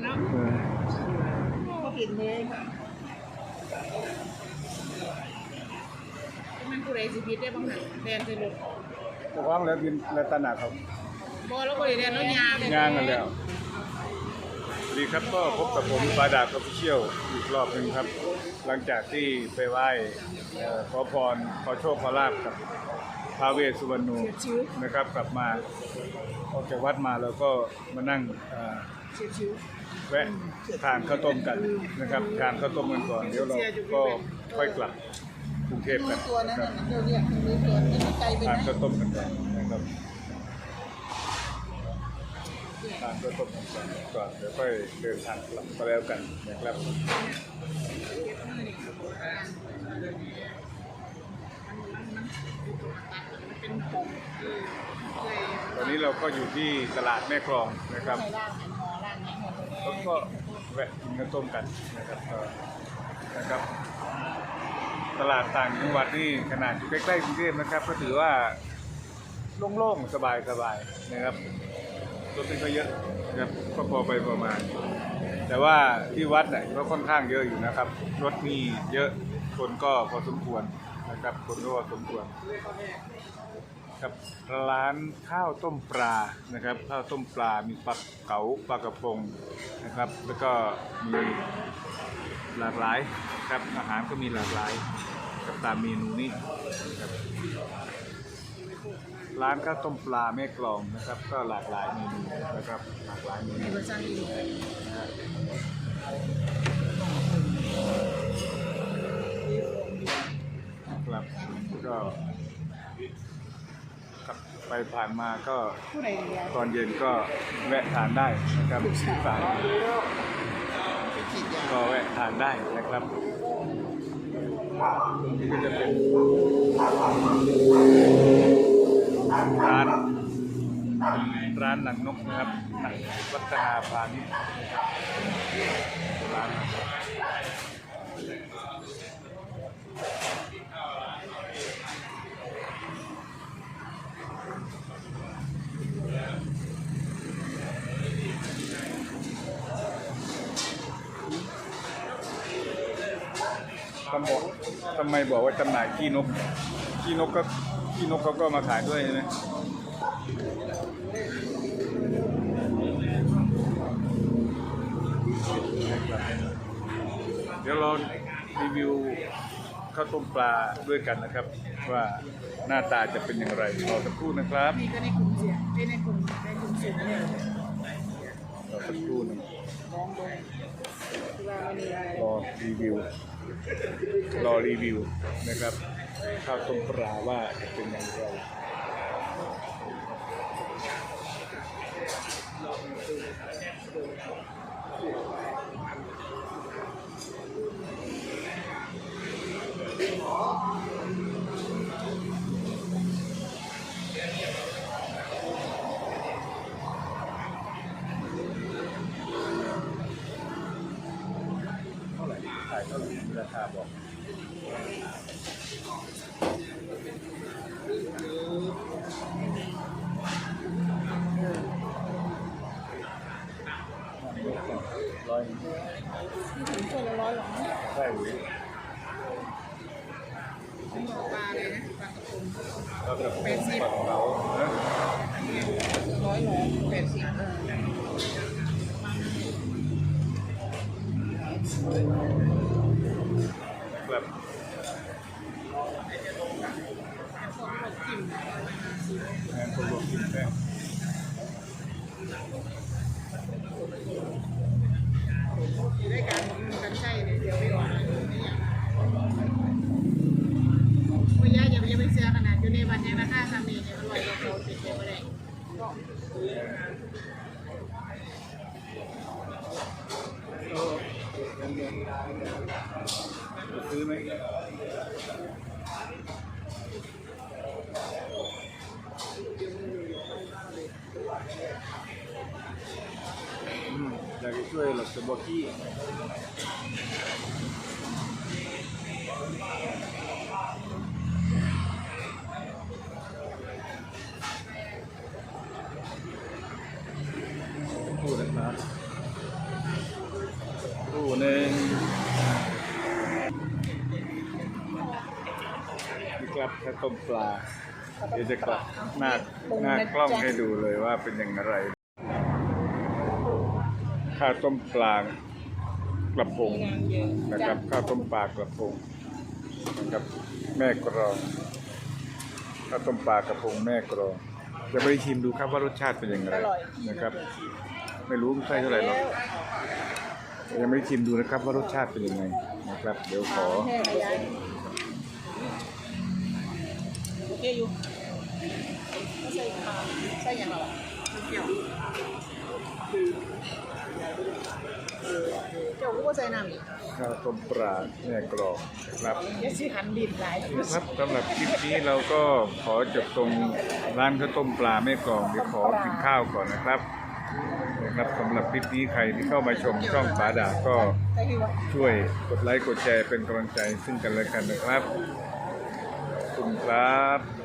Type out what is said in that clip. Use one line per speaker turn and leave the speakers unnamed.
เนาะ
เออ
ก็เห็นเลยมันผู้ใดสิผิดได้บ้างหันแดนจะหลุด
เจะคว้าของแล้วบินแล้วตระหนักครับ
บ่แล้วก็ได้แดนแล้วยาง
ย่างกันแล้วสวัสดีครับก็พบกับผมปาดาบออฟฟิเชียลอีกรอบหนึ่งครับ หลังจากที่ไปไหว้เอ่อขอพรขอโชคขอลาบกับพระเวสสุวรรณูนะครับ กลับมาออกจากวัดมาแล้วก็มานั่งเอ่อ
ชิว
แวะทานข้าวต้มกันนะครับทานข้าวต้มกันก่อนเดี๋ยวเราก็ค่อยกลับกรุงเทพกัน
ตัวนั้น
นะครับ
น่ะเดี๋ยวเรียกมันมีตัวนี้มันไกลไป
ทาน
นะ
ข้าวต้มกันก่อนนะครับทานข้าวต้มกันก่อนก่อนเดี๋ยวค่อยเดินทางกลับก็แล้วกันนะครับ
เป็นผงคือเคย
ตอนนี้เราก็อยู่ที่ตลาดแม่กลองนะครับ แล้วก็แวะกินข้าวต้มกันนะครับก็นะครับ ตลาดต่างจังหวัดนี่ขนาดอยู่ใกล้ๆกรุงเทพนะครับ ก็ถือว่าโล่งๆ สบายๆนะครับรถไม่ค่อยเยอะนะครับก็พอไปประมาณ แต่ว่าที่วัดเนี่ยก็ค่อนข้างเยอะอยู่นะครับ รถมีเยอะคนก็พอสมควรนะครับคนก็พอสมควร ครับร้านข้าวต้มปลานะครับ ข้าวต้มปลา มีปลาเก๋าปลากระพงนะครับ แล้วก็มีหลากหลายครับ อาหารก็มีหลากหลายกับตามเมนูนี้นะครับร้านข้าวต้มปลาแม่กลองนะครับ ก็หลากหลายเมนูนะครับหลากหลายเมนูครับก็ ไปผ่านมาก็ตอนเย็นก็แวะทานได้นะครับสาย
ไปฉีดยา
ก็แวะทานได้นะครับนี่ก็จะเป็นร้านร้านหนังนกนะครับหนังวัฒนาพาณิชย์นะครับร้าน ทำบอกทำไมบอกว่าจำหน่ายขี้นกขี้นกก็ขี้นกเขาก็มาขายด้วยใช่ไหมเดี๋ยวเรารีวิวข้าวต้มปลาด้วยกันนะครับ ว่าหน้าตาจะเป็นอย่างไรรอสักครู่นะครับ
นี่ก็ในกลุ่มเสียงในในกลุ่มในกลุ่มเสียงเนี่ย
รอสักครู่หนึง
ร้องโดยคือว่ามันมีอะไร
รอรีวิว รอรีวิวนะครับข้าวต้มปลาว่าจะเป็นอย่างไรเข้าบอกร้อย
ถึงคนละร้อยหรอ
ใช่หรือ
ปลาเลยนะปลากระพง
เราจะเป็นฝั่งเรา
ร้อยหรอแปดสิบเออ
แบบ
พวกพวกกิน
งานคนรวมกินแค่
อยู่ด้วยกันกันใช่เนี่ยเดี๋ยวไม่ออกไม่ยากคุณย่าอย่าไปอย่าไปเสียขนาดอยู่ในวันนี้ราคาทำเองเนี่ยอร่อยกว่าเราติดเดียวก็ได้
จะซื้อไหมอืมอ ยากจะช่วย ข้าวต้มปลา เดี๋ยวจะกลับหน้าหน้ากล้องให้ดูเลยว่าเป็นอย่างไร ข้าวต้มปลากระพงนะครับ ข้าวต้มปลากระพงนะครับแม่กรองข้าวต้มปลากระพงแม่กรองจะไปชิมดูครับว่ารสชาติเป็นอย่างไรนะครับ ไม่รู้ใช่เท่าไหร่หรอกยังไม่ได้ชิมดูนะครับว่ารสชาติเป็นยังไงนะครับ เดี๋ยวขอ
แห้งยายโอเคอยู่ก็ใส่ขาใส่อย่างไรเกี่ยวเจ้าก็ใส่น้ำอีก
ข้าวต้มปลาแม่กรองนะครับ
ยายสิหันดินหลาย
ครับสำหรับคลิปนี้เราก็ขอจบตรงร้านข้าวต้มปลาแม่กรองเดี๋ยวขอกินข้าวก่อนนะครับนะครับสำหรับคลิปนี้ใครที่เข้ามาชมช่องปลาดาบก็
แต่คือว่า
ช่วยกดไลค์กดแชร์เป็นกำลังใจซึ่งกันและกันนะครับขอบ คุณครับ